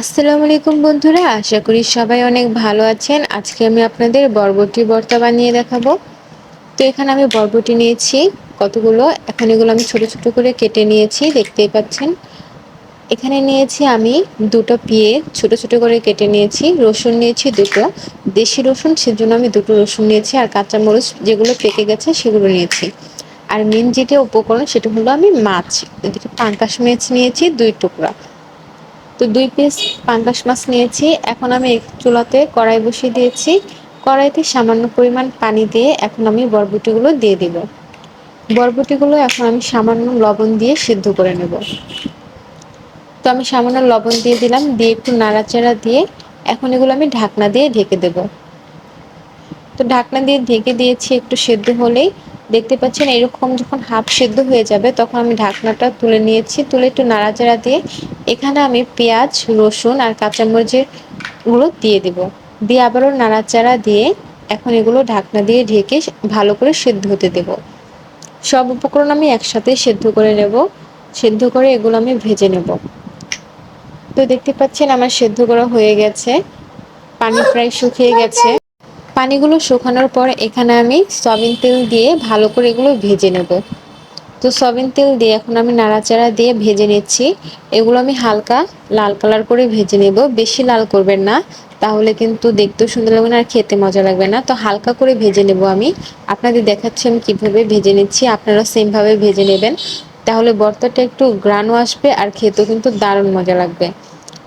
আসসালামু আলাইকুম বন্ধুরা, আশা করি সবাই অনেক ভালো আছেন। আজকে আমি আপনাদের বরবটি ভর্তা বানিয়ে দেখাবো। তো এখানে আমি বরবটি নিয়েছি, কতগুলো? এখন এগুলো আমি ছোট ছোট করে কেটে নিয়েছি, দেখতেই পাচ্ছেন। এখানে নিয়েছি আমি দুটো পিয়ে ছোট ছোট করে কেটে নিয়েছি, রসুন নিয়েছি দুটো। দেশি রসুন, সেজন্য আমি দুটো রসুন নিয়েছি, আর কাঁচামরিচ যেগুলো পেকে গেছে সেগুলো নিয়েছি। আর মেন যেটা উপকরণ সেটা হলো আমি মাছ, এদিকে পাঙ্কাশ মাছ নিয়েছি, দুই টুকরা। তো দুই পিস পাঙ্গাস মাছ নিয়েছি। এখন আমি চুলাতে কড়াই বসিয়ে দিয়েছি। কড়াইতে সামান্য পরিমাণ পানি দিয়ে এখন আমি বরবটিগুলো দিয়ে দিব। বরবটিগুলো এখন আমি সামান্য লবণ দিয়ে সিদ্ধ করে নেব। তো আমি সামান্য লবণ দিয়ে দিলাম, দিয়ে একটু নাড়াচাড়া দিয়ে এখন এগুলো আমি ঢাকনা দিয়ে ঢেকে দেব। তো ঢাকনা দিয়ে ঢেকে দিয়েছি একটু সেদ্ধ হলেই। দেখতে পাচ্ছেন এরকম যখন হাফ সেদ্ধ হয়ে যাবে, তখন আমি ঢাকনাটা তুলে নিয়েছি। তুলে একটু নাড়াচাড়া দিয়ে এখানে আমি পেঁয়াজ, রসুন আর কাঁচামরিচেরগুলো দিয়ে দেব। দিয়ে আবারও নাড়াচাড়া দিয়ে এখন এগুলো ঢাকনা দিয়ে ঢেকে ভালো করে সেদ্ধ হতে দেব। সব উপকরণ আমি একসাথে সেদ্ধ করে নেব। সেদ্ধ করে এগুলো আমি ভেজে নেব। তো দেখতে পাচ্ছেন আমার সেদ্ধ করা হয়ে গেছে। পানি প্রায় শুকিয়ে গেছে। পানিগুলো শুকানোর পর এখানে আমি সয়াবিন তেল দিয়ে ভালো করে এগুলো ভেজে নেব। তো সয়াবিন তেল দিয়ে এখন আমি নাড়াচাড়া দিয়ে ভেজে নিচ্ছি। এগুলো আমি হালকা লাল কালার করে ভেজে নেব। বেশি লাল করবেন না, তাহলে কিন্তু দেখতেও সুন্দর লাগবে না আর খেতে মজা লাগবে না। তো হালকা করে ভেজে নেব আমি। আপনাদের দেখাচ্ছি আমি কীভাবে ভেজে নিচ্ছি আপনারা সেমভাবে ভেজে নেবেন। তাহলে বর্তাটা একটু গ্রানও আসবে আর খেতেও কিন্তু দারুণ মজা লাগবে।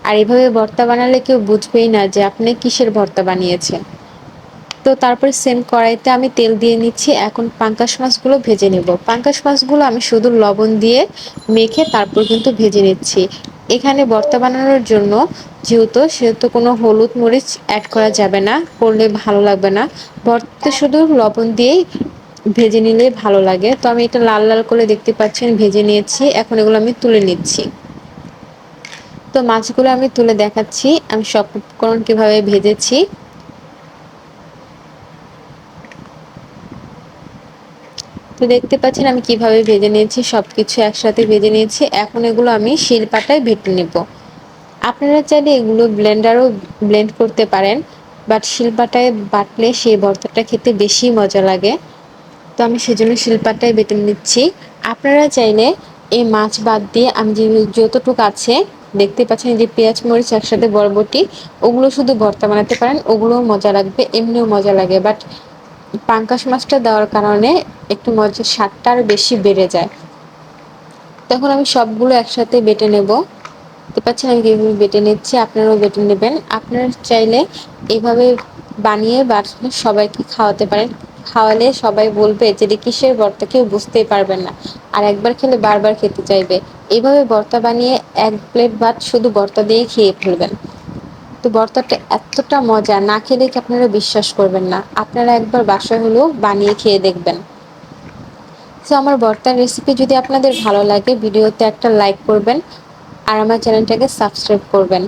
আর এভাবে ভর্তা বানালে কেউ বুঝবেই না যে আপনি কিসের ভর্তা বানিয়েছেন। তো তারপর সেম কড়াইতে আমি তেল দিয়ে নিচ্ছি। এখন পাঙ্কাশ মাছগুলো ভেজে নেব। পাঙ্কাশ মাছগুলো আমি শুধু লবণ দিয়ে মেখে তারপর কিন্তু ভেজে নিচ্ছি। এখানে ভর্তা বানানোর জন্য যেহেতু, সেহেতু কোনো হলুদ মরিচ অ্যাড করা যাবে না, করলে ভালো লাগবে না। ভর্তা শুধু লবণ দিয়েই ভেজে নিলে ভালো লাগে। তো আমি এটা লাল লাল করে দেখতে পাচ্ছেন, ভেজে নিয়েছি। এখন এগুলো আমি তুলে নিচ্ছি। তো মাছগুলো আমি তুলে দেখাচ্ছি। আমি সব উপকরণ কীভাবে ভেজেছি। তো দেখতে পাচ্ছেন আমি কীভাবে ভেজে নিয়েছি সব কিছু একসাথে ভেজে নিয়েছি। এখন এগুলো আমি শিলপাটায় ভেটে নেব। আপনারা চাইলে এগুলো ব্লেন্ডারও ব্লেন্ড করতে পারেন, বাট শিলপাটায় বাটলে সেই ভর্তাটা খেতে বেশি মজা লাগে। তো আমি সেজন্য শিলপাটায় বেটে নিচ্ছি। আপনারা চাইলে এই মাছ বাদ দিয়ে, আমি যে যতটুকু আছে, দেখতে পাচ্ছেন যে পেঁয়াজ, মরিচ একসাথে বরবটি, ওগুলো শুধু ভর্তা বানাতে পারেন, ওগুলোও মজা লাগবে, এমনিও মজা লাগে। বাট পাঙ্কাশ মাছটা দেওয়ার কারণে একটু মজার স্বাদটা আরও বেশি বেড়ে যায়। তখন আমি সবগুলো একসাথে বেটে নেব। দেখতে পাচ্ছেন আমি কীভাবে বেটে নিচ্ছি, আপনারাও বেটে নেবেন। আপনারা চাইলে এভাবে বানিয়ে বাটলে সবাইকে খাওয়াতে পারেন। খাওয়ালে সবাই বলবে যে, এটি কিসের ভর্তা? কেউ বুঝতেই পারবেন না। আর একবার খেলে বারবার খেতে চাইবে। এইভাবে ভর্তা বানিয়ে এক প্লেট ভাত শুধু ভর্তা দিয়ে খেয়ে ফেলবেন। তো ভর্তাটা এতটা মজা না খেলে কি আপনারা বিশ্বাস করবেন না। আপনারা একবার বাসা হলেও বানিয়ে খেয়ে দেখবেন। তো আমার ভর্তার রেসিপি যদি আপনাদের ভালো লাগে, ভিডিওতে একটা লাইক করবেন আর আমার চ্যানেলটাকে সাবস্ক্রাইব করবেন।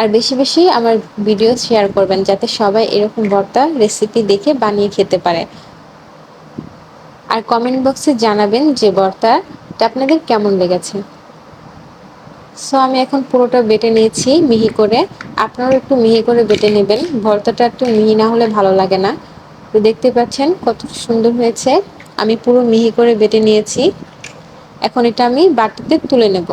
আর বেশি বেশি আমার ভিডিও শেয়ার করবেন, যাতে সবাই এরকম ভর্তা রেসিপি দেখে বানিয়ে খেতে পারে। আর কমেন্ট বক্সে জানাবেন যে ভর্তাটা আপনাদের কেমন লেগেছে। সো আমি এখন পুরোটা বেটে নিয়েছি মিহি করে। আপনারাও একটু মিহি করে বেটে নেবেন। ভর্তাটা একটু মিহি না হলে ভালো লাগে না। তো দেখতে পাচ্ছেন কত সুন্দর হয়েছে। আমি পুরো মিহি করে বেটে নিয়েছি। এখন এটা আমি বাটিতে তুলে নেব।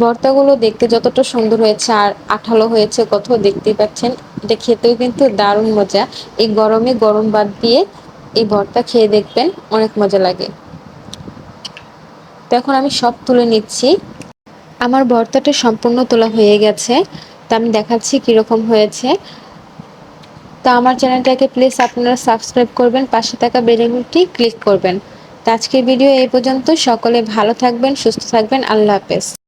ভর্তাগুলো দেখতে যতটা সুন্দর হয়েছে আর আঠালো হয়েছে কত দেখতেই পাচ্ছেন। এটা খেতেও কিন্তু দারুণ মজা। এই গরমে গরম বাদ দিয়ে এই ভর্তা খেয়ে দেখবেন অনেক মজা লাগে। এখন আমি সব তুলে নিচ্ছি। আমার ভর্তাটা সম্পূর্ণ তোলা হয়ে গেছে। তা আমি দেখাচ্ছি কীরকম হয়েছে। তা আমার চ্যানেলটাকে প্লিজ আপনারা সাবস্ক্রাইব করবেন, পাশে থাকা বেলেনটি ক্লিক করবেন। তো আজকের ভিডিও এই পর্যন্ত। সকলে ভালো থাকবেন, সুস্থ থাকবেন। আল্লাহ হাফেজ।